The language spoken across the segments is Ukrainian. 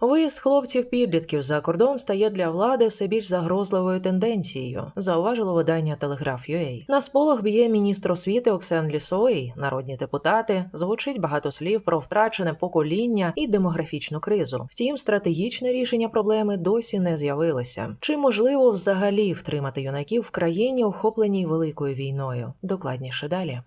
Виїзд хлопців-підлітків за кордон стає для влади все більш загрозливою тенденцією, зауважило видання Телеграф.UA. На сполох б'є міністр освіти Оксен Лісовий, народні депутати, звучить багато слів про втрачене покоління і демографічну кризу. Втім, стратегічне рішення проблеми досі не з'явилося. Чи можливо взагалі втримати юнаків в країні, охопленій великою війною? Докладніше далі.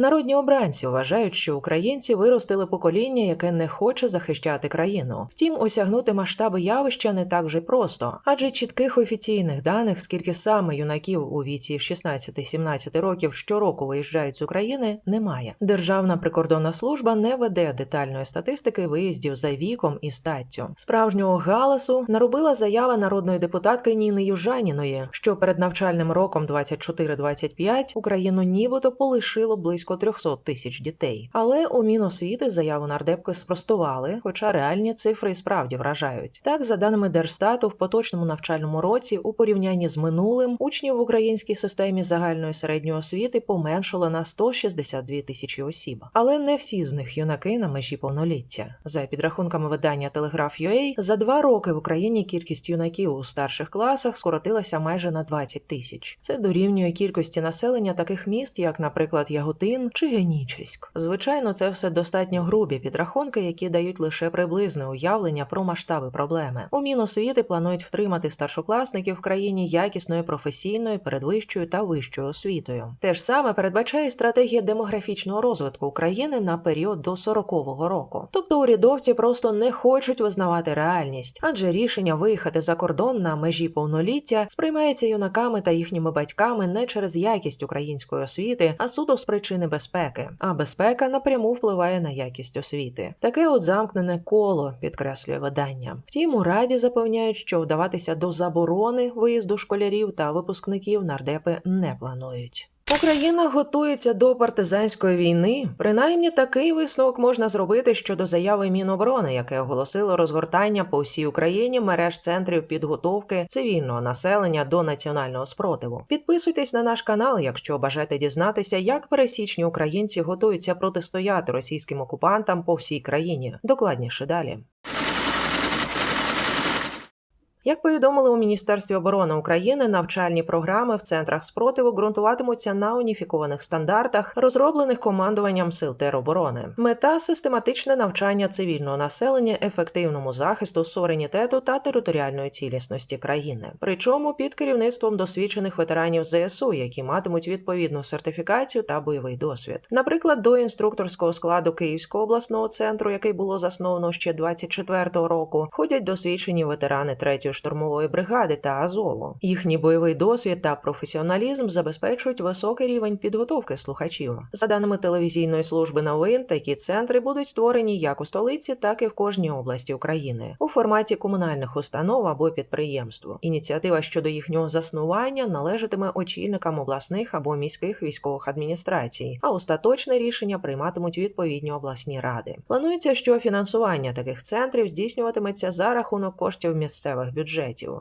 Народні обранці вважають, що українці виростили покоління, яке не хоче захищати країну. Втім, осягнути масштаби явища не так вже просто, адже чітких офіційних даних, скільки саме юнаків у віці 16-17 років щороку виїжджають з України, немає. Державна прикордонна служба не веде детальної статистики виїздів за віком і статтю. Справжнього галасу наробила заява народної депутатки Ніни Южаніної, що перед навчальним роком 24-25 Україну нібито полишило близько 300 тисяч дітей. Але у Міносвіти заяву нардепки спростували, хоча реальні цифри і справді вражають. Так, за даними Держстату, в поточному навчальному році у порівнянні з минулим учнів в українській системі загальної середньої освіти поменшало на 162 тисячі осіб. Але не всі з них юнаки на межі повноліття. За підрахунками видання Телеграф.UA, за два роки в Україні кількість юнаків у старших класах скоротилася майже на 20 тисяч. Це дорівнює кількості населення таких міст, як, наприклад, Яготин чи Генічеськ. Звичайно, це все достатньо грубі підрахунки, які дають лише приблизне уявлення про масштаби проблеми. У Міносвіти планують втримати старшокласників в країні якісною професійною, передвищою та вищою освітою. Те ж саме передбачає стратегія демографічного розвитку України на період до 40-го року. Тобто урядовці просто не хочуть визнавати реальність, адже рішення виїхати за кордон на межі повноліття сприймається юнаками та їхніми батьками не через якість української освіти, а суто з причини безпеки. А безпека напряму впливає на якість освіти. Таке от замкнене коло підкреслює видання. Втім, у раді запевняють, що вдаватися до заборони виїзду школярів та випускників нардепи не планують. Україна готується до партизанської війни. Принаймні такий висновок можна зробити щодо заяви Міноборони, яке оголосило розгортання по всій Україні мереж центрів підготовки цивільного населення до національного спротиву. Підписуйтесь на наш канал, якщо бажаєте дізнатися, як пересічні українці готуються протистояти російським окупантам по всій країні. Докладніше далі. Як повідомили у Міністерстві оборони України, навчальні програми в центрах спротиву ґрунтуватимуться на уніфікованих стандартах, розроблених командуванням сил тероборони. Мета систематичне навчання цивільного населення ефективному захисту суверенітету та територіальної цілісності країни, причому під керівництвом досвідчених ветеранів ЗСУ, які матимуть відповідну сертифікацію та бойовий досвід. Наприклад, до інструкторського складу Київського обласного центру, який було засновано ще 24-го року, ходять досвідчені ветерани третьої штурмової бригади та Азову. Їхній бойовий досвід та професіоналізм забезпечують високий рівень підготовки слухачів. За даними телевізійної служби новин, такі центри будуть створені як у столиці, так і в кожній області України у форматі комунальних установ або підприємств. Ініціатива щодо їхнього заснування належатиме очільникам обласних або міських військових адміністрацій, а остаточне рішення прийматимуть відповідні обласні ради. Планується, що фінансування таких центрів здійснюватиметься за рахунок коштів місцевих бюджетів.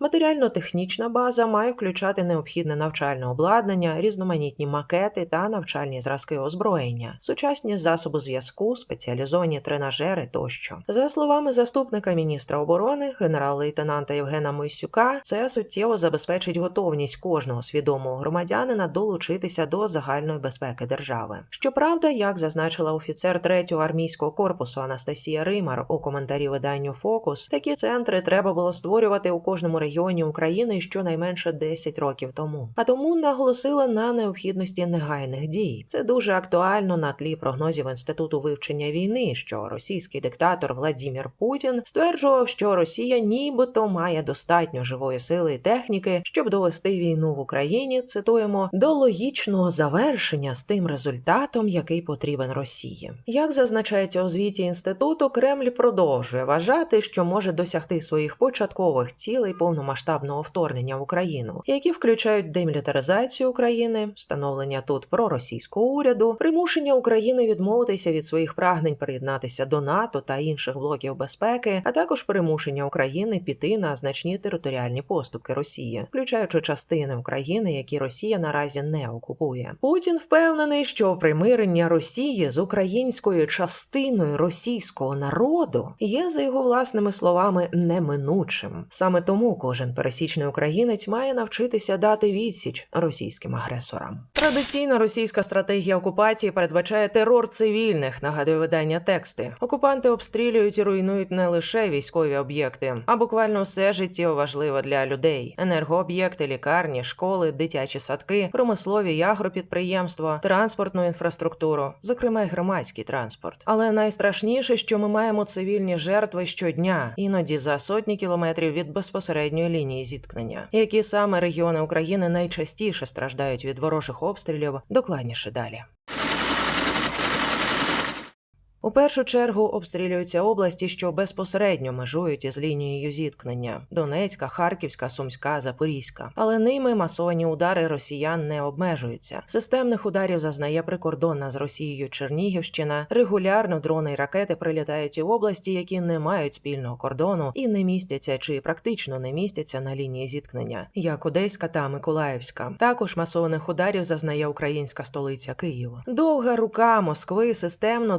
Матеріально-технічна база має включати необхідне навчальне обладнання, різноманітні макети та навчальні зразки озброєння, сучасні засоби зв'язку, спеціалізовані тренажери тощо. За словами заступника міністра оборони, генерал-лейтенанта Євгена Мойсюка, це суттєво забезпечить готовність кожного свідомого громадянина долучитися до загальної безпеки держави. Щоправда, як зазначила офіцер 3-го армійського корпусу Анастасія Римар у коментарі виданню Фокус, такі центри треба було створювати у кожному регіоні України щонайменше 10 років тому. А тому наголосила на необхідності негайних дій. Це дуже актуально на тлі прогнозів інституту вивчення війни, що російський диктатор Владімір Путін стверджував, що Росія нібито має достатньо живої сили і техніки, щоб довести війну в Україні. Цитуємо до логічного завершення з тим результатом, який потрібен Росії. Як зазначається у звіті інституту, Кремль продовжує вважати, що може досягти своїх початкових військових цілей повномасштабного вторгнення в Україну, які включають демілітаризацію України, встановлення тут проросійського уряду, примушення України відмовитися від своїх прагнень приєднатися до НАТО та інших блоків безпеки, а також примушення України піти на значні територіальні поступки Росії, включаючи частини України, які Росія наразі не окупує. Путін впевнений, що примирення Росії з українською частиною російського народу є за його власними словами неминучим. Саме тому кожен пересічний українець має навчитися дати відсіч російським агресорам. Традиційна російська стратегія окупації передбачає терор цивільних, нагадує видання тексти. Окупанти обстрілюють і руйнують не лише військові об'єкти, а буквально все життєво важливе для людей: енергооб'єкти, лікарні, школи, дитячі садки, промислові і агропідприємства, транспортну інфраструктуру, зокрема й громадський транспорт. Але найстрашніше, що ми маємо цивільні жертви щодня, іноді за сотні кілометрів від безпосередньої лінії зіткнення. Які саме регіони України найчастіше страждають від ворожих обстрілів, докладніше далі. У першу чергу обстрілюються області, що безпосередньо межують із лінією зіткнення: Донецька, Харківська, Сумська, Запорізька. Але ними масовані удари росіян не обмежуються. Системних ударів зазнає прикордонна з Росією Чернігівщина. Регулярно дрони й ракети прилітають в області, які не мають спільного кордону і не містяться чи практично не містяться на лінії зіткнення, як Одеська та Миколаївська. Також масованих ударів зазнає українська столиця Київ. Довга рука Москви системно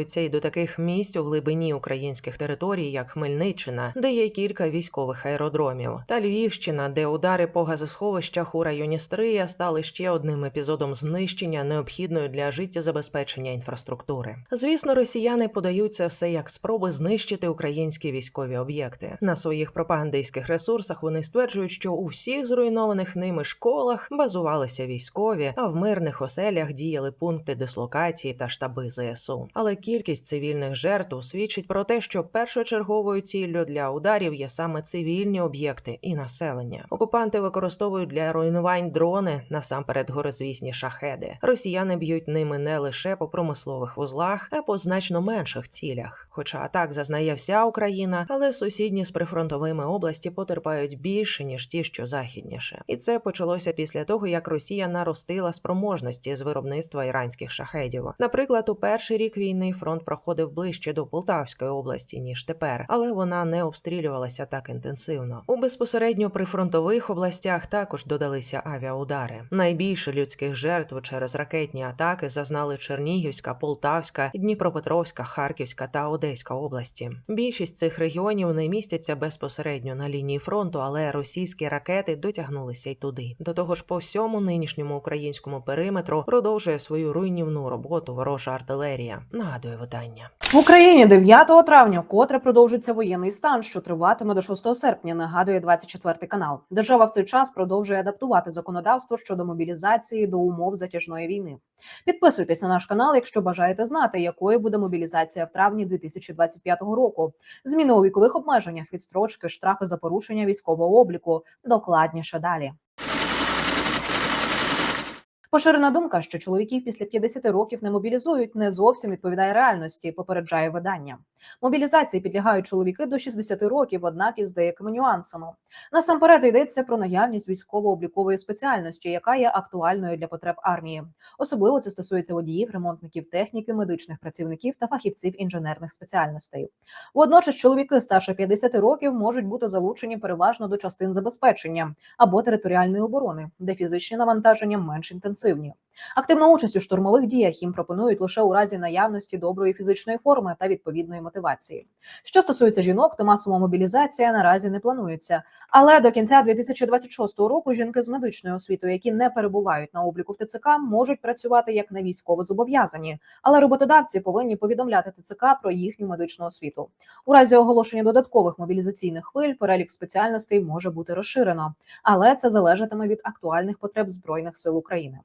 дотягується і до таких місць у глибині українських територій, як Хмельниччина, де є кілька військових аеродромів, та Львівщина, де удари по газосховищах у районі Стрия стали ще одним епізодом знищення необхідної для життєзабезпечення інфраструктури. Звісно, росіяни подають це все як спроби знищити українські військові об'єкти. На своїх пропагандистських ресурсах вони стверджують, що у всіх зруйнованих ними школах базувалися військові, а в мирних оселях діяли пункти дислокації та штаби ЗСУ. Але кількість цивільних жертв свідчить про те, що першочерговою ціллю для ударів є саме цивільні об'єкти і населення. Окупанти використовують для руйнувань дрони насамперед горизвісні шахеди. Росіяни б'ють ними не лише по промислових вузлах, а по значно менших цілях. Хоча атак зазнає вся Україна, але сусідні з прифронтовими області потерпають більше ніж ті, що західніше, і це почалося після того, як Росія наростила спроможності з виробництва іранських шахедів. Наприклад, у перший рік війни фронт проходив ближче до Полтавської області ніж тепер, але вона не обстрілювалася так інтенсивно. У безпосередньо прифронтових областях також додалися авіаудари. Найбільше людських жертв через ракетні атаки зазнали Чернігівська, Полтавська, Дніпропетровська, Харківська та Одеська області. Більшість цих регіонів не містяться безпосередньо на лінії фронту, але російські ракети дотягнулися й туди. До того ж, по всьому нинішньому українському периметру продовжує свою руйнівну роботу ворожа артилерія. Нагадує видання. В Україні 9 травня котре продовжиться воєнний стан, що триватиме до 6 серпня. Нагадує 24 канал. Держава в цей час продовжує адаптувати законодавство щодо мобілізації до умов затяжної війни. Підписуйтесь на наш канал, якщо бажаєте знати, якою буде мобілізація в травні 2025 року. Зміни у вікових обмеженнях, відстрочки, штрафи за порушення військового обліку. Докладніше далі. Поширена думка, що чоловіків після 50 років не мобілізують, не зовсім відповідає реальності. Попереджає видання. Мобілізації підлягають чоловіки до 60 років, однак із деякими нюансами. Насамперед йдеться про наявність військово-облікової спеціальності, яка є актуальною для потреб армії. Особливо це стосується водіїв, ремонтників техніки, медичних працівників та фахівців інженерних спеціальностей. Водночас чоловіки старше 50 років можуть бути залучені переважно до частин забезпечення або територіальної оборони, де фізичні навантаження менш інтенсивні. Активну участь у штурмових діях їм пропонують лише у разі наявності доброї фізичної форми та відповідної мотивації. Що стосується жінок, то масова мобілізація наразі не планується. Але до кінця 2026 року жінки з медичною освітою, які не перебувають на обліку в ТЦК, можуть працювати як не військово зобов'язані, але роботодавці повинні повідомляти ТЦК про їхню медичну освіту. У разі оголошення додаткових мобілізаційних хвиль перелік спеціальностей може бути розширено, але це залежатиме від актуальних потреб збройних сил України.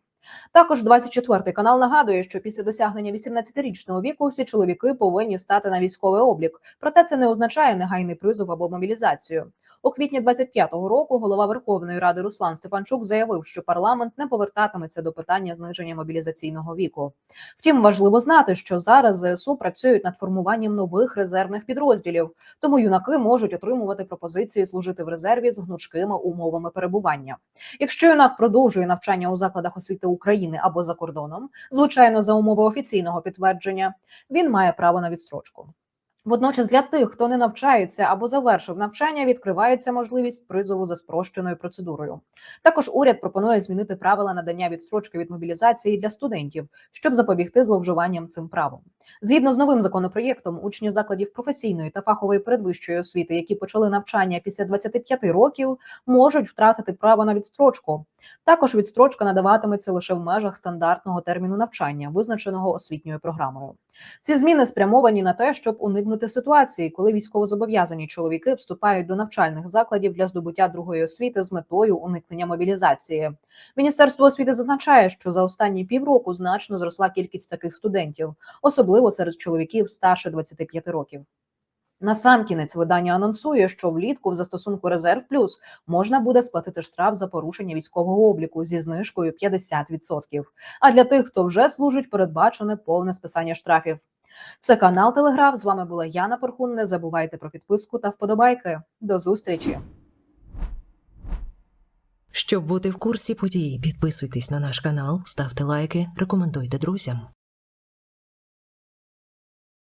Також 24 канал нагадує, що після досягнення 18-річного віку всі чоловіки повинні стати на військовий облік. Проте це не означає негайний призов або мобілізацію. У квітні 25-го року голова Верховної Ради Руслан Стефанчук заявив, що парламент не повертатиметься до питання зниження мобілізаційного віку. Втім, важливо знати, що зараз ЗСУ працюють над формуванням нових резервних підрозділів, тому юнаки можуть отримувати пропозиції служити в резерві з гнучкими умовами перебування. Якщо юнак продовжує навчання у закладах освіти України або за кордоном, звичайно, за умови офіційного підтвердження, він має право на відстрочку. Водночас для тих, хто не навчається або завершив навчання, відкривається можливість призову за спрощеною процедурою. Також уряд пропонує змінити правила надання відстрочки від мобілізації для студентів, щоб запобігти зловживанням цим правом. Згідно з новим законопроєктом, учні закладів професійної та фахової передвищої освіти, які почали навчання після 25 років, можуть втратити право на відстрочку. Також відстрочка надаватиметься лише в межах стандартного терміну навчання, визначеного освітньою програмою. Ці зміни спрямовані на те, щоб уникнути ситуації, коли військовозобов'язані чоловіки вступають до навчальних закладів для здобуття другої освіти з метою уникнення мобілізації. Міністерство освіти зазначає, що за останні півроку значно зросла кількість таких студентів, особливо серед чоловіків старше 25 років. Насамкінець видання анонсує, що влітку в застосунку Резерв Плюс можна буде сплатити штраф за порушення військового обліку зі знижкою 50%. А для тих, хто вже служить, передбачене повне списання штрафів. Це канал Телеграф. З вами була Яна Порхун. Не забувайте про підписку та вподобайки. До зустрічі. Щоб бути в курсі подій, підписуйтесь на наш канал, ставте лайки, рекомендуйте друзям.